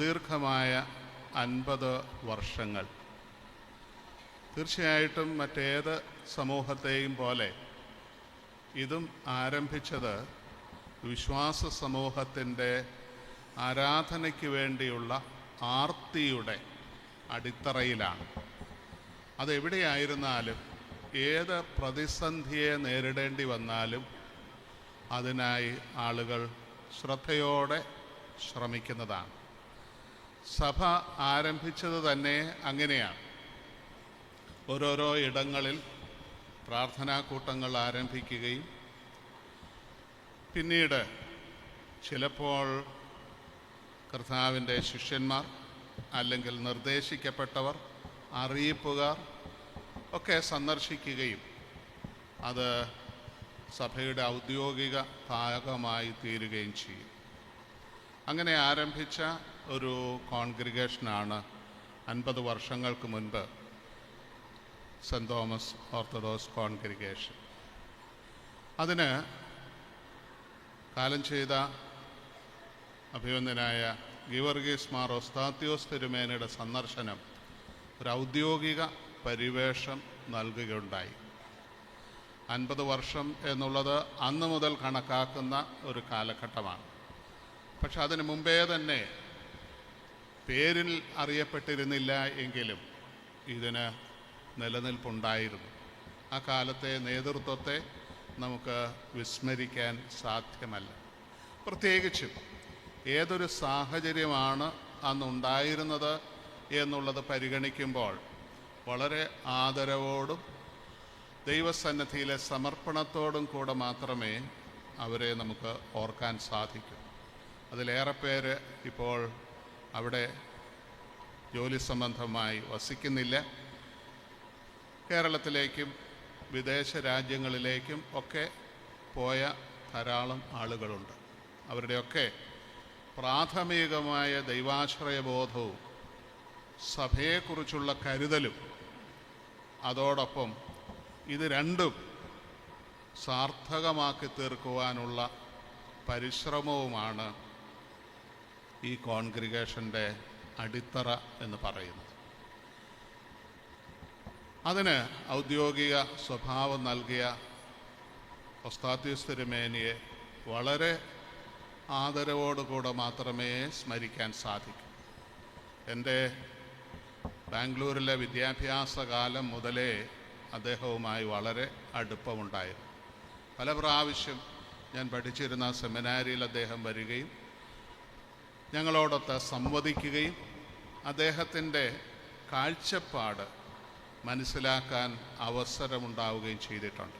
ദീർഘമായ അൻപത് വർഷങ്ങൾ. തീർച്ചയായിട്ടും മറ്റേത് സമൂഹത്തെയും പോലെ ഇതും ആരംഭിച്ചത് വിശ്വാസ സമൂഹത്തിന്റെ ആരാധനയ്ക്ക് വേണ്ടിയുള്ള ആർത്തിയുടെ അടിത്തറയിലാണ്. അതെവിടെയായിരുന്നാലും ഏത് പ്രതിസന്ധിയെ നേരിടേണ്ടി വന്നാലും അതിനായി ആളുകൾ ശ്രദ്ധയോടെ ശ്രമിക്കുന്നതാണ്. സഭ ആരംഭിച്ചത് തന്നെ അങ്ങനെയാണ്. ഓരോരോ ഇടങ്ങളിൽ പ്രാർത്ഥനാ കൂട്ടങ്ങൾ ആരംഭിക്കുകയും പിന്നീട് ചിലപ്പോൾ കർത്താവിന്റെ ശിഷ്യന്മാർ അല്ലെങ്കിൽ നിർദ്ദേശിക്കപ്പെട്ടവർ അറിയിപ്പുകാർ ഒക്കെ സന്ദർശിക്കുകയും അത് സഭയുടെ ഔദ്യോഗിക ഭാഗമായി തീരുകയും ചെയ്യും. അങ്ങനെ ആരംഭിച്ച ഒരു കോൺഗ്രിഗേഷനാണ് അൻപത് വർഷങ്ങൾക്ക് മുൻപ് സെന്റ് തോമസ് ഓർത്തഡോക്സ് കോൺഗ്രിഗേഷൻ. അതിന് കാലം ചെയ്ത അഭിവന്ദനായ ഗിവർഗീസ് മാർ ഒസ്താത്യോസ് തിരുമേനയുടെ സന്ദർശനം ഒരു ഔദ്യോഗിക പരിവേഷം നൽകുകയുണ്ടായി. അൻപത് വർഷം എന്നുള്ളത് അന്ന് മുതൽ കണക്കാക്കുന്ന ഒരു കാലഘട്ടമാണ്. പക്ഷെ അതിന് മുമ്പേ തന്നെ പേരിൽ അറിയപ്പെട്ടിരുന്നില്ല എങ്കിലും ഇതിന് നിലനിൽപ്പുണ്ടായിരുന്നു. ആ കാലത്തെ നേതൃത്വത്തെ നമുക്ക് വിസ്മരിക്കാൻ സാധ്യമല്ല. പ്രത്യേകിച്ചും ഏതൊരു സാഹചര്യമാണ് അന്നുണ്ടായിരുന്നത് എന്നുള്ളത് പരിഗണിക്കുമ്പോൾ വളരെ ആദരവോടും ദൈവസന്നദ്ധിയിലെ സമർപ്പണത്തോടും കൂടെ മാത്രമേ അവരെ നമുക്ക് ഓർക്കാൻ സാധിക്കൂ. അതിലേറെ പേര് ഇപ്പോൾ അവിടെ ജോലി സംബന്ധമായി വസിക്കുന്നില്ല. കേരളത്തിലേക്കും വിദേശ രാജ്യങ്ങളിലേക്കും ഒക്കെ പോയ ധാരാളം ആളുകളുണ്ട്. അവരുടെയൊക്കെ പ്രാഥമികമായ ദൈവാശ്രയബോധവും സഭയെക്കുറിച്ചുള്ള കരുതലും അതോടൊപ്പം ഇത് രണ്ടും സാർത്ഥകമാക്കി തീർക്കുവാനുള്ള പരിശ്രമവുമാണ് ഈ കോൺഗ്രിഗേഷന്റെ അടിത്തറ എന്ന് പറയുന്നത്. അതിന് ഔദ്യോഗിക സ്വഭാവം നൽകിയ ഒസ്താത്യൂസ് തിരുമേനിയെ വളരെ ആദരവോടുകൂടെ മാത്രമേ സ്മരിക്കാൻ സാധിക്കൂ. എന്റെ ബാംഗ്ലൂരിലെ വിദ്യാഭ്യാസ കാലം മുതലേ അദ്ദേഹവുമായി വളരെ അടുപ്പമുണ്ടായിരുന്നു. പല പ്രാവശ്യം ഞാൻ പഠിച്ചിരുന്ന സെമിനാരിയിൽ അദ്ദേഹം വരികയും ഞങ്ങളോടൊത്ത് സംവദിക്കുകയും അദ്ദേഹത്തിന്റെ കാഴ്ചപ്പാട് മനസ്സിലാക്കാൻ അവസരമുണ്ടാവുകയും ചെയ്തിട്ടുണ്ട്.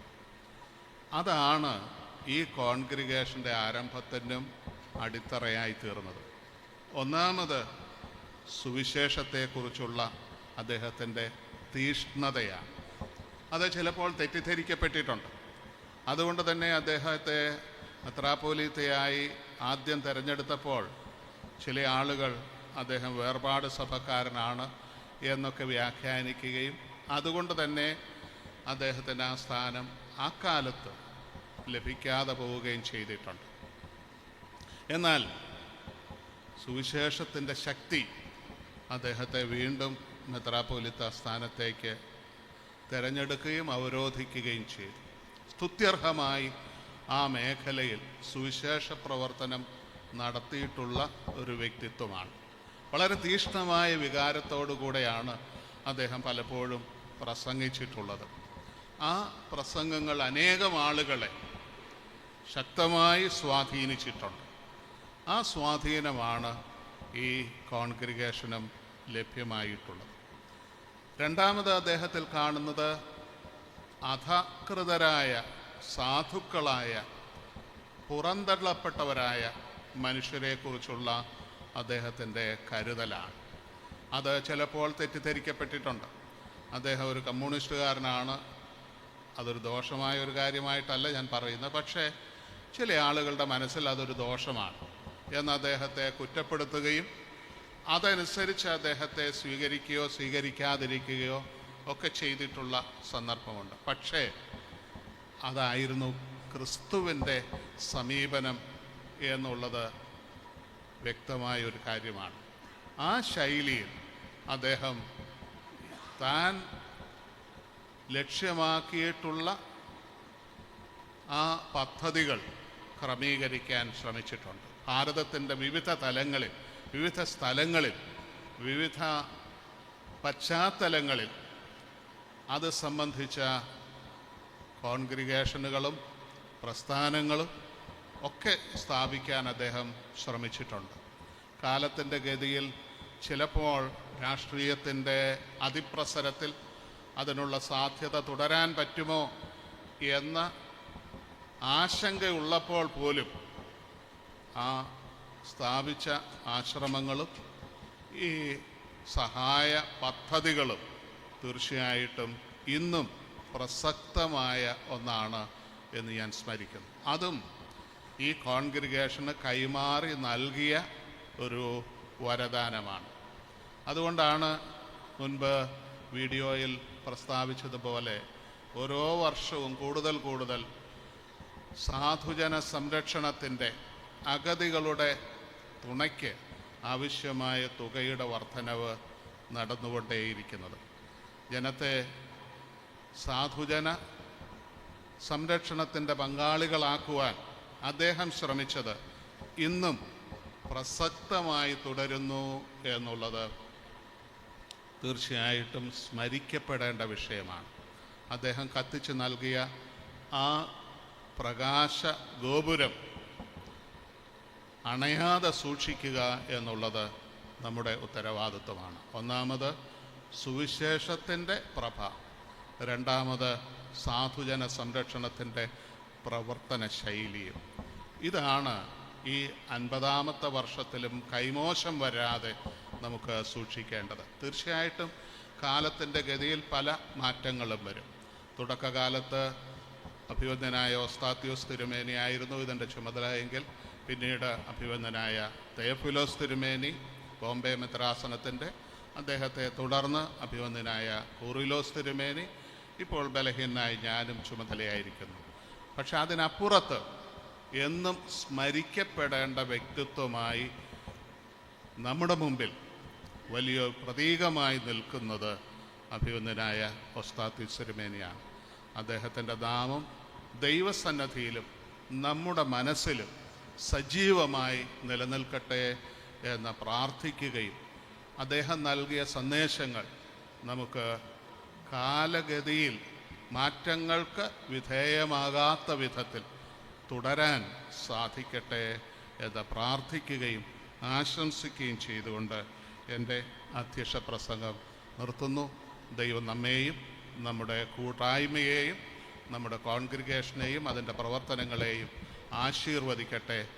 അതാണ് ഈ കോൺഗ്രിഗേഷന്റെ ആരംഭത്തിനും അടിത്തറയായി തീർന്നത്. ഒന്നാമത് സുവിശേഷത്തെക്കുറിച്ചുള്ള അദ്ദേഹത്തിന്റെ തീഷ്ണതയാണ്. അത് ചിലപ്പോൾ തെറ്റിദ്ധരിക്കപ്പെട്ടിട്ടുണ്ട്. അതുകൊണ്ട് തന്നെ അദ്ദേഹത്തെ അത്രാപോലീത്തയായി ആദ്യം തിരഞ്ഞെടുത്തപ്പോൾ ചില ആളുകൾ അദ്ദേഹം വേർപാട് സഭക്കാരനാണ് എന്നൊക്കെ വ്യാഖ്യാനിക്കുകയും അതുകൊണ്ട് തന്നെ അദ്ദേഹത്തിന് ആ സ്ഥാനം ആ കാലത്ത് ലഭിക്കാതെ പോവുകയും ചെയ്തിട്ടുണ്ട്. എന്നാൽ സുവിശേഷത്തിന്റെ ശക്തി അദ്ദേഹത്തെ വീണ്ടും മെത്രാപ്പോലിത്ത സ്ഥാനത്തേക്ക് തിരഞ്ഞെടുക്കുകയും അവരോധിക്കുകയും ചെയ്തു. സ്തുത്യർഹമായി ആ മേഖലയിൽ സുവിശേഷ പ്രവർത്തനം നടത്തിയിട്ടുള്ള ഒരു വ്യക്തിത്വമാണ്. വളരെ തീഷ്ണമായ വികാരത്തോടുകൂടെയാണ് അദ്ദേഹം പലപ്പോഴും പ്രസംഗിച്ചിട്ടുള്ളത്. ആ പ്രസംഗങ്ങൾ അനേകം ആളുകളെ ശക്തമായി സ്വാധീനിച്ചിട്ടുണ്ട്. ആ സ്വാധീനമാണ് ഈ കോൺഗ്രിഗേഷനും ലഭ്യമായിട്ടുള്ളത്. രണ്ടാമത് അദ്ദേഹത്തിൽ കാണുന്നത് അധകൃതരായ സാധുക്കളായ പുറന്തള്ളപ്പെട്ടവരായ മനുഷ്യരെക്കുറിച്ചുള്ള അദ്ദേഹത്തിന്റെ കരുതലാണ്. അത് ചിലപ്പോൾ തെറ്റിദ്ധരിക്കപ്പെട്ടിട്ടുണ്ട്. അദ്ദേഹം ഒരു കമ്മ്യൂണിസ്റ്റുകാരനാണ്. അതൊരു ദോഷമായ ഒരു കാര്യമായിട്ടല്ല ഞാൻ പറയുന്നത്. പക്ഷേ ചില ആളുകളുടെ മനസ്സിൽ അതൊരു ദോഷമാണ്. എന്ന് അദ്ദേഹത്തെ കുറ്റപ്പെടുത്തുകയും അതനുസരിച്ച് അദ്ദേഹത്തെ സ്വീകരിക്കുകയോ സ്വീകരിക്കാതിരിക്കുകയോ ഒക്കെ ചെയ്തിട്ടുള്ള സന്ദർഭമുണ്ട്. പക്ഷേ അതായിരുന്നു ക്രിസ്തുവിന്റെ സമീപനം എന്നുള്ളത് വ്യക്തമായ ഒരു കാര്യമാണ്. ആ ശൈലിയിൽ അദ്ദേഹം താൻ ലക്ഷ്യമാക്കിയിട്ടുള്ള ആ പദ്ധതികൾ ക്രമീകരിക്കാൻ ശ്രമിച്ചിട്ടുണ്ട്. ഭാരതത്തിന്റെ വിവിധ തലങ്ങളിൽ വിവിധ സ്ഥലങ്ങളിൽ വിവിധ പശ്ചാത്തലങ്ങളിൽ അത് സംബന്ധിച്ച കോൺഗ്രിഗേഷനുകളും പ്രസ്ഥാനങ്ങളും ഒക്കെ സ്ഥാപിക്കാൻ അദ്ദേഹം ശ്രമിച്ചിട്ടുണ്ട്. കാലത്തിന്റെ ഗതിയിൽ ചിലപ്പോൾ രാഷ്ട്രീയത്തിന്റെ അതിപ്രസരത്തിൽ അതിനുള്ള സാധ്യത തുടരാൻ പറ്റുമോ എന്ന ആശങ്കയുള്ളപ്പോൾ പോലും ആ സ്ഥാപിച്ച ആശ്രമങ്ങളും ഈ സഹായ പദ്ധതികളും തീർച്ചയായിട്ടും ഇന്നും പ്രസക്തമായ ഒന്നാണ് എന്ന് ഞാൻ സ്മരിക്കുന്നു. അതും ഈ കോൺഗ്രിഗേഷന് കൈമാറി നൽകിയ ഒരു വരദാനമാണ്. അതുകൊണ്ടാണ് മുൻപ് വീഡിയോയിൽ പ്രസ്താവിച്ചതുപോലെ ഓരോ വർഷവും കൂടുതൽ കൂടുതൽ സാധുജന സംരക്ഷണത്തിന്റെ അഗതികളുടെ തുണയ്ക്ക് ആവശ്യമായ തുകയുടെ വർധനവ് നടന്നുകൊണ്ടേയിരിക്കുന്നത്. ജനത്തെ സാധുജന സംരക്ഷണത്തിന്റെ പങ്കാളികളാക്കുവാൻ അദ്ദേഹം ശ്രമിച്ചത് ഇന്നും പ്രസക്തമായി തുടരുന്നു എന്നുള്ളത് തീർച്ചയായിട്ടും സ്മരിക്കപ്പെടേണ്ട വിഷയമാണ്. അദ്ദേഹം കത്തിച്ച് നൽകിയ ആ പ്രകാശ ഗോപുരം അണയാതെ സൂക്ഷിക്കുക എന്നുള്ളത് നമ്മുടെ ഉത്തരവാദിത്വമാണ്. ഒന്നാമത് സുവിശേഷത്തിന്റെ പ്രഭ. രണ്ടാമത് സാധുജന സംരക്ഷണത്തിന്റെ പ്രവർത്തന ശൈലിയും. ഇതാണ് ഈ അൻപതാമത്തെ വർഷത്തിലും കൈമോശം വരാതെ നമുക്ക് സൂക്ഷിക്കേണ്ടത്. തീർച്ചയായിട്ടും കാലത്തിന്റെ ഗതിയിൽ പല മാറ്റങ്ങളും വരും. തുടക്കകാലത്ത് അഭിവന്ദനായ ഓസ്താത്യോസ് തിരുമേനിയായിരുന്നു ഇതിന്റെ ചുമതല എങ്കിൽ പിന്നീട് അഭിവന്ദനായ തേഫിലോസ് തിരുമേനി ബോംബെ മിത്രാസനത്തിന്റെ അദ്ദേഹത്തെ തുടർന്ന് അഭിവന്ദനായ കൂറിലോസ് തിരുമേനി ഇപ്പോൾ ബലഹീനായി ഞാനും ചുമതലയായിരിക്കുന്നു. പക്ഷെ അതിനപ്പുറത്ത് എന്നും സ്മരിക്കപ്പെടേണ്ട വ്യക്തിത്വമായി നമ്മുടെ മുമ്പിൽ വലിയ പ്രതീകമായി നിൽക്കുന്നത് അഭിവന്ദനായ ഒസ്താത്തി സിരുമേനിയാണ് അദ്ദേഹത്തിന്റെ നാമം ദൈവസന്നദ്ധിയിലും നമ്മുടെ മനസ്സിലും സജീവമായി നിലനിൽക്കട്ടെ എന്ന് പ്രാർത്ഥിക്കുകയും അദ്ദേഹം നൽകിയ സന്ദേശങ്ങൾ നമുക്ക് കാലഗതിയിൽ മാറ്റങ്ങൾക്ക് വിധേയമാകാത്ത വിധത്തിൽ തുടരാൻ സാധിക്കട്ടെ എന്ന് പ്രാർത്ഥിക്കുകയും ആശംസിക്കുകയും ചെയ്തുകൊണ്ട് എന്റെ അധ്യക്ഷ പ്രസംഗം നിർത്തുന്നു. ദൈവം നമ്മെയും നമ്മുടെ കൂട്ടായ്മയെയും നമ്മുടെ കോൺഗ്രിഗേഷനെയും അതിന്റെ പ്രവർത്തനങ്ങളെയും ആശീർവദിക്കട്ടെ.